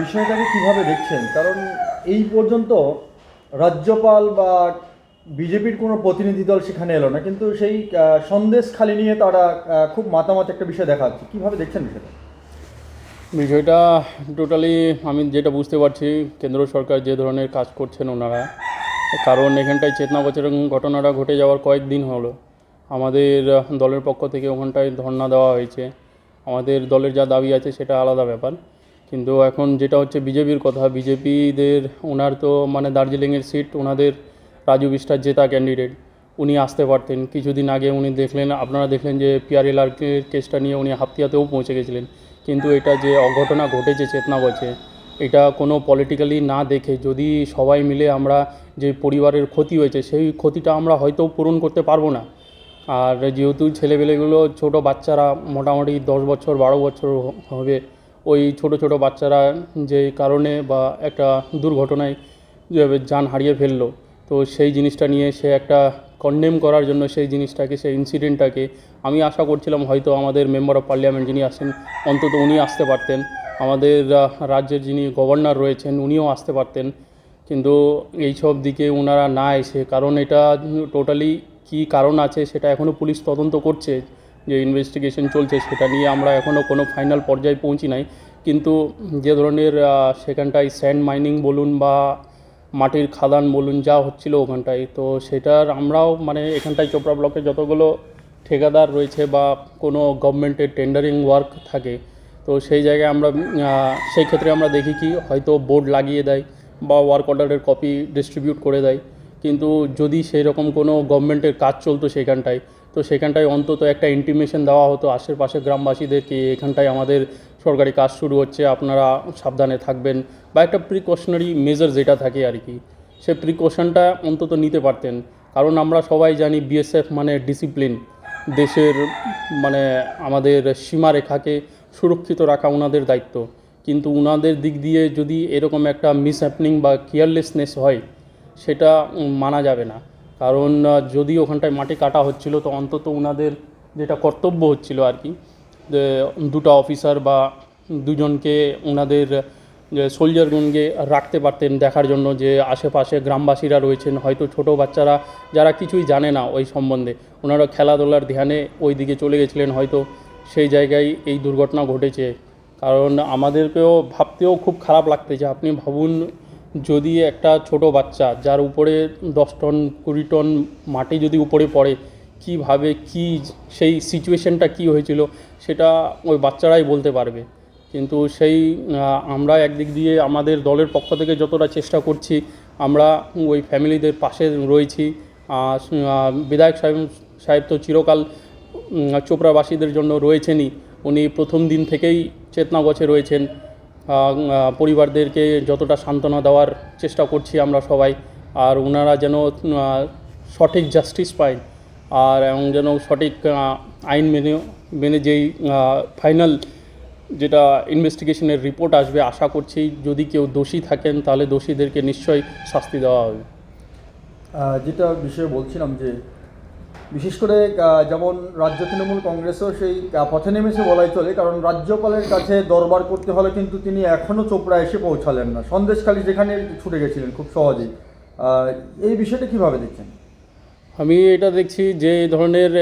বিষয়টাকে কীভাবে দেখছেন? কারণ এই পর্যন্ত রাজ্যপাল বা বিজেপির কোনো প্রতিনিধি দল সেখানে এলো না, কিন্তু সেই সন্দেশ খালি নিয়ে তারা খুব মাতামাতি একটা বিষয় দেখা যাচ্ছে। কীভাবে দেখছেন বিষয়টা? বিষয়টা টোটালি আমি যেটা বুঝতে পারছি, কেন্দ্র সরকার যে ধরনের কাজ করছেন ওনারা, কারণ এখানটায় চেতনা বছরের ঘটনাটা ঘটে যাওয়ার কয়েকদিন হলো। আমাদের দলের পক্ষ থেকে ওখানটায় ধর্ণা দেওয়া হয়েছে। আমাদের দলের যা দাবি আছে সেটা আলাদা ব্যাপার। কিন্তু এখন যেটা হচ্ছে বিজেপির কথা, বিজেপিদের ওনার তো মানে দার্জিলিংয়ের সিট ওনাদের রাজু বিস্টার জেতা ক্যান্ডিডেট উনি আসতে পারতেন। কিছুদিন আগে উনি দেখলেন, আপনারা দেখলেন যে পিআরএলআর কেসটা নিয়ে উনি হাতিয়াতেও পৌঁছে গেছিলেন। কিন্তু এটা যে অঘটনা ঘটেছে চেতনাগছে এটা কোনো পলিটিক্যালি না দেখে যদি সবাই মিলে আমরা যে পরিবারের ক্ষতি হয়েছে, সেই ক্ষতিটা আমরা হয়তো পূরণ করতে পারব না। আর যেহেতু ছেলেবেলেগুলো ছোট বাচ্চারা, মোটামুটি দশ বছর, বারো বছর হবে ওই ছোট ছোট বাচ্চারা যে কারণে বা একটা দুর্ঘটনায় যেভাবে যান হারিয়ে ফেলল, তো সেই জিনিসটা নিয়ে সে একটা কন্ডেম করার জন্য সেই জিনিসটাকে, সেই ইনসিডেন্টটাকে আমি আশা করছিলাম হয়তো আমাদের মেম্বার অফ পার্লামেন্ট যিনি আসেন অন্তত উনি আসতে পারতেন। আমাদের রাজ্যের যিনি গভর্নর রয়েছেন, উনিও আসতে পারতেন। কিন্তু এইসব দিকে ওনারা না এসে, কারণ এটা টোটালি কী কারণ আছে সেটা এখনও পুলিশ তদন্ত করছে। যে ইনভেস্টিগেশন চলছে, সেটা নিয়ে আমরা এখনও কোনো ফাইনাল পর্যায়ে পৌঁছি নাই। কিন্তু যে ধরনের সেখানটায় স্যান্ড মাইনিং বলুন বা মাটির খাদান বলুন, যা হচ্ছিল ওখানটায়, তো সেটার আমরাও মানে এখানটায় চোপড়া ব্লকে যতগুলো ঠিকাদার রয়েছে বা কোনো গভর্নমেন্টের টেন্ডারিং ওয়ার্ক থাকে, তো সেই জায়গায় আমরা সেই ক্ষেত্রে আমরা দেখি কি হয়তো বোর্ড লাগিয়ে দেয় বা ওয়ার্ক অর্ডারের কপি ডিস্ট্রিবিউট করে দেয়। কিন্তু যদি সেই রকম কোনো গভর্নমেন্টের কাজ চলতো সেখানটায়, তো সেখানটায় অন্তত একটা ইন্টিমেশন দেওয়া হতো আশেপাশে গ্রামবাসীদেরকে, এখানটায় আমাদের সরকারি কাজ শুরু হচ্ছে, আপনারা সাবধানে থাকবেন। বা একটা প্রিকশনারি মেজার যেটা থাকে আর কি, সে প্রিকশনটা অন্তত নিতে পারতেন। কারণ আমরা সবাই জানি বিএসএফ মানে ডিসিপ্লিন দেশের মানে আমাদের সীমারেখাকে সুরক্ষিত রাখা ওনাদের দায়িত্ব। কিন্তু ওনাদের দিক দিয়ে যদি এরকম একটা মিসহ্যাপনিং বা কেয়ারলেসনেস হয় সেটা মানা যাবে না। কারণ যদি ওখানটায় মাটি কাটা হচ্ছিল, তো অন্তত ওনাদের যেটা কর্তব্য হচ্ছিল আর কি দুটো অফিসার বা দুজনকে ওনাদের যে সোলজারগণকে রাখতে পারতেন দেখার জন্য যে আশেপাশে গ্রামবাসীরা রয়েছেন। হয়তো ছোট বাচ্চারা, যারা কিছুই জানে না ওই সম্বন্ধে। ওনারা খেলাধুলার ধ্যানে ওই দিকে চলে গেছিলেন, হয়তো সেই জায়গায় এই দুর্ঘটনা ঘটেছে। কারণ আমাদেরকেও ভাবতেও খুব খারাপ লাগতেছে। আপনি ভাবুন যদি একটা ছোট বাচ্চা যার উপরে দশ টন, কুড়ি টন মাটি যদি উপরে পড়ে, কীভাবে কি সেই সিচুয়েশনটা কি হয়েছিল সেটা ওই বাচ্চারাই বলতে পারবে। কিন্তু সেই আমরা একদিক দিয়ে আমাদের দলের পক্ষ থেকে যতটা চেষ্টা করছি, আমরা ওই ফ্যামিলিদের পাশে রয়েছি। বিধায়ক সাহেব সাহেব তো চিরকাল চোপড়াবাসীদের জন্য রয়েছেনই। উনি প্রথম দিন থেকেই চেতনাগছে রয়েছেন। পরিবারদেরকে যতটা সান্ত্বনা দেওয়ার চেষ্টা করছি আমরা সবাই, আর ওনারা যেন সঠিক জাস্টিস পায়, আর এবং যেন সঠিক আইন মেনে মেনে যেই ফাইনাল যেটা ইনভেস্টিগেশনের রিপোর্ট আসবে, আশা করছি যদি কেউ দোষী থাকেন, তাহলে দোষীদেরকে নিশ্চয়ই শাস্তি দেওয়া হবে। যেটা বিষয়ে বলছিলাম যে বিশেষ করে যেমন রাজ্য তৃণমূল কংগ্রেসও সেই পথে নেমেছে বলাই চলে, কারণ রাজ্যপালের কাছে দরবার করতে হলে কিন্তু তিনি এখনও চোপড়া এসে পৌঁছালেন না। সন্দেশখালী যেখানে ছুটে গেছিলেন খুব সহজেই। এই বিষয়টা কীভাবে দেখছেন? আমি এটা দেখছি যে ধরনের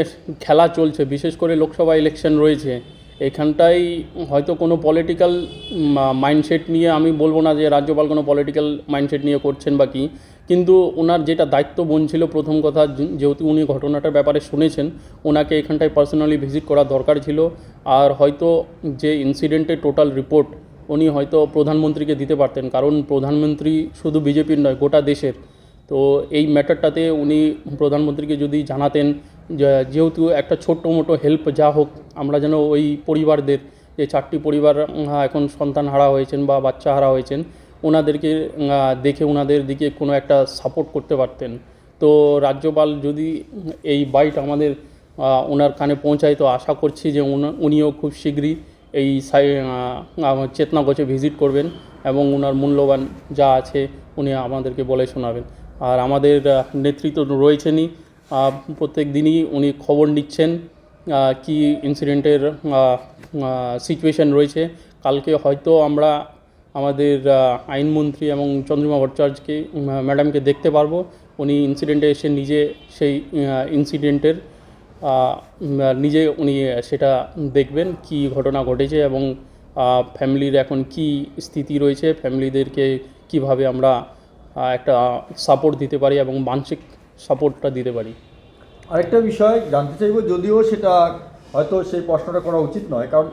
খেলা চলছে, বিশেষ করে লোকসভা ইলেকশন রয়েছে। এখানটাই হয়তো কোনো পলিটিক্যাল মাইন্ডসেট নিয়ে আমি বলব না যে রাজ্যপাল কোনো পলিটিক্যাল মাইন্ডসেট নিয়ে করছেন বা কী, কিন্তু ওনার যেটা দায়িত্ব বোন ছিল প্রথম কথা যেহেতু উনি ঘটনাটার ব্যাপারে শুনেছেন, ওনাকে এখানটায় পার্সোনালি ভিজিট করা দরকার ছিল, আর হয়তো যে ইনসিডেন্টের টোটাল রিপোর্ট উনি হয়তো প্রধানমন্ত্রীকে দিতে পারতেন, কারণ প্রধানমন্ত্রী শুধু বিজেপির নয়, গোটা দেশের। তো এই ম্যাটারটাতে উনি প্রধানমন্ত্রীকে যদি জানাতেন যেহেতু একটা ছোট্ট মোটো হেল্প যা হোক আমরা যেন ওই পরিবারদের যে চারটি পরিবার এখন সন্তান হারা হয়েছেন বা বাচ্চা হারা হয়েছেন ওনাদেরকে দেখে ওনাদের দিকে কোনো একটা সাপোর্ট করতে পারতেন। তো রাজ্যপাল যদি এই বাইট আমাদের ওনার কানে পৌঁছায় তো আশা করছি যে উনা- উনিও খুব শীঘ্রই এই আহ, চেতনাগছে ভিজিট করবেন এবং ওনার মূল্যবান যা আছে উনি আমাদেরকে বলে শোনাবেন। আর আমাদের নেতৃত্ব রয়েছেনই প্রত্যেক দিনই উনি খবর নিচ্ছেন কি ইনসিডেন্টের সিচুয়েশন রয়েছে। কালকে হয়তো আমরা আমাদের আইনমন্ত্রী এবং চন্দ্রিমা ভট্টাচার্যকে ম্যাডামকে দেখতে পারব। উনি ইনসিডেন্টে এসে নিজে সেই ইনসিডেন্টের নিজে উনি সেটা দেখবেন, কি ঘটনা ঘটেছে এবং ফ্যামিলির এখন কি স্থিতি রয়েছে ফ্যামিলিদেরকে কীভাবে আমরা একটা সাপোর্ট দিতে পারি এবং মানসিক সাপোর্টটা দিতে পারি। আরেকটা বিষয় জানতে চাইব, যদিও সেটা হয়তো সেই প্রশ্নটা করা উচিত নয়, কারণ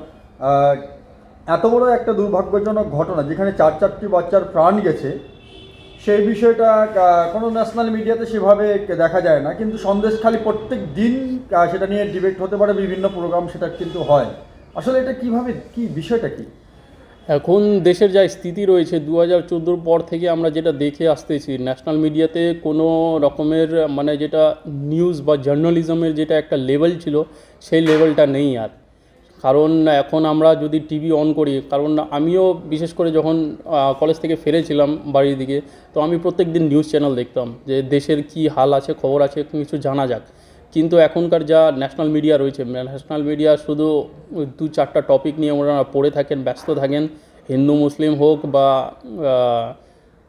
এত বড় একটা দুর্ভাগ্যজনক ঘটনা যেখানে চার চারটি বাচ্চার প্রাণ গেছে, সেই বিষয়টা কোনো ন্যাশনাল মিডিয়াতে সেভাবে দেখা যায় না, কিন্তু সন্দেশ খালি প্রত্যেক দিন সেটা নিয়ে ডিবেট হতে পারে, বিভিন্ন প্রোগ্রাম সেটা কিন্তু হয়। আসলে এটা কীভাবে, কি বিষয়টা কি? এখন দেশের যা স্থিতি রয়েছে দু হাজার চোদ্দোর পর থেকে আমরা যেটা দেখে আসতেছি ন্যাশনাল মিডিয়াতে কোনো রকমের মানে যেটা নিউজ বা জার্নালিজমের যেটা একটা লেভেল ছিল, সেই লেভেলটা নেই আর। কারণ এখন আমরা যদি টিভি অন করি, কারণ আমিও বিশেষ করে যখন কলেজ থেকে ফিরেছিলাম বাড়ির দিকে, তো আমি প্রত্যেক দিন নিউজ চ্যানেল দেখতাম যে দেশের কি হাল আছে, খবর আছে, কিছু জানা যাক। কিন্তু এখনকার যা ন্যাশনাল মিডিয়া রয়েছে ন্যাশনাল মিডিয়া শুধু দু চারটা টপিক নিয়ে ওনারা পড়ে থাকেন, ব্যস্ত থাকেন। হিন্দু, মুসলিম হোক বা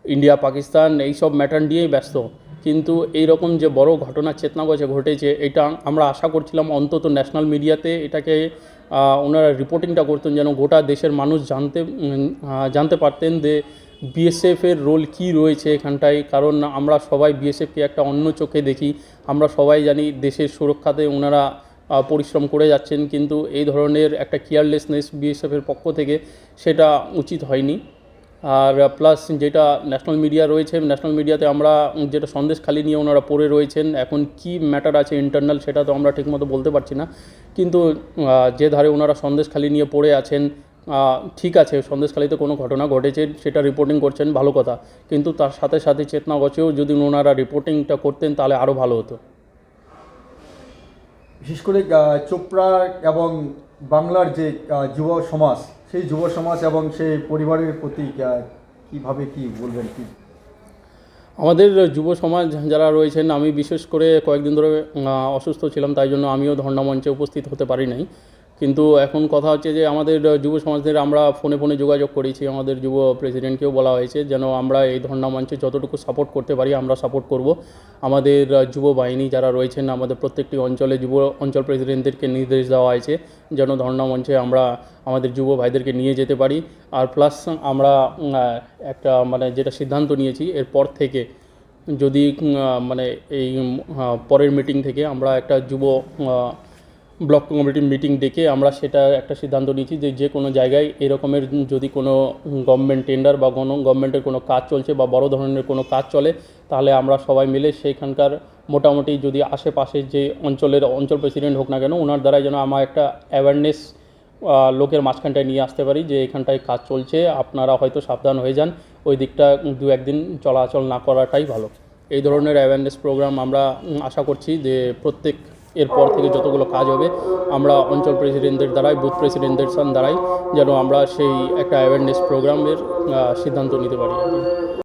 ইন্ডিয়া, পাকিস্তান, এইসব ম্যাটার নিয়েই ব্যস্ত। কিন্তু এই রকম যে বড় ঘটনা, চেতনাগজে ঘটেছে, এটা আমরা আশা করছিলাম অন্তত ন্যাশনাল মিডিয়াতে এটাকে ওনারা রিপোর্টিংটা করতেন যেন গোটা দেশের মানুষ জানতে জানতে পারতেন যে বিএসএফের রোল কি রয়েছে এখানটায়? কারণ আমরা সবাই বিএসএফকে একটা অন্য চোখে দেখি। আমরা সবাই জানি দেশের সুরক্ষাতে ওনারা পরিশ্রম করে যাচ্ছেন। কিন্তু এই ধরনের একটা কেয়ারলেসনেস বিএসএফের পক্ষ থেকে সেটা উচিত হয়নি। আর প্লাস যেটা ন্যাশনাল মিডিয়া রয়েছে ন্যাশনাল মিডিয়াতে আমরা যেটা সন্দেশ খালি নিয়ে ওনারা পড়ে রয়েছেন, এখন কি ম্যাটার আছে ইন্টারনাল সেটা তো আমরা ঠিকমতো বলতে পারছি না। কিন্তু যে ধারে ওনারা সন্দেশ খালি নিয়ে পড়ে আছেন ঠিক আছে সন্দেশখালিতে কোনো ঘটনা ঘটেছে সেটা রিপোর্টিং করছেন ভালো কথা। কিন্তু তার সাথে সাথে চেতনাগছেও যদি ওনারা রিপোর্টিংটা করতেন তাহলে আরও ভালো হতো। বিশেষ করে চোপড়া এবং বাংলার যে যুব সমাজ সেই যুব সমাজ এবং সেই পরিবারের প্রতি কীভাবে কি বলবেন কি? আমাদের যুব সমাজ যারা রয়েছেন আমি বিশেষ করে কয়েকদিন ধরে অসুস্থ ছিলাম তাই জন্য আমিও ধর্ণা মঞ্চে উপস্থিত হতে পারি নাই। কিন্তু এখন কথা হচ্ছে যে আমাদের যুব সমাজদের আমরা ফোনে ফোনে যোগাযোগ করেছি। আমাদের যুব প্রেসিডেন্টকেও বলা হয়েছে যেন আমরা এই ধর্ণা মঞ্চে যতটুকু সাপোর্ট করতে পারি আমরা সাপোর্ট করব। আমাদের যুব বাহিনী যারা রয়েছেন আমাদের প্রত্যেকটি অঞ্চলে যুব অঞ্চল প্রেসিডেন্টদেরকে নির্দেশ দেওয়া হয়েছে যেন ধর্ণা মঞ্চে আমরা আমাদের যুব ভাইদেরকে নিয়ে যেতে পারি। আর প্লাস আমরা একটা মানে যেটা সিদ্ধান্ত নিয়েছি এরপর থেকে যদি মানে এই পরের মিটিং থেকে আমরা একটা যুব ব্লক কমিটির মিটিং ডেকে আমরা সেটা একটা সিদ্ধান্ত নিয়েছি যে যে কোনো জায়গায় এরকমের যদি কোনো গভর্নমেন্ট টেন্ডার বা কোনো গভর্নমেন্টের কোনো কাজ চলছে বা বড় ধরনের কোনো কাজ চলে, তাহলে আমরা সবাই মিলে সেইখানকার মোটামুটি যদি আশেপাশে যে অঞ্চলের অঞ্চল প্রেসিডেন্ট হোক না কেন ওনার দ্বারাই যেন আমার একটা অ্যাওয়ারনেস লোকের মাঝখানটায় নিয়ে আসতে পারি যে এখানটায় কাজ চলছে, আপনারা হয়তো সাবধান হয়ে যান, ওই দিকটা দু একদিন চলাচল না করাটাই ভালো। এই ধরনের অ্যাওয়ারনেস প্রোগ্রাম আমরা আশা করছি যে প্রত্যেক এরপর থেকে যতগুলো কাজ হবে, আমরা অঞ্চল প্রেসিডেন্টদের দ্বারাই বুথ প্রেসিডেন্টদের দ্বারাই যেন আমরা সেই একটা অ্যাওয়ারনেস প্রোগ্রামের সিদ্ধান্ত নিতে পারি আর কি।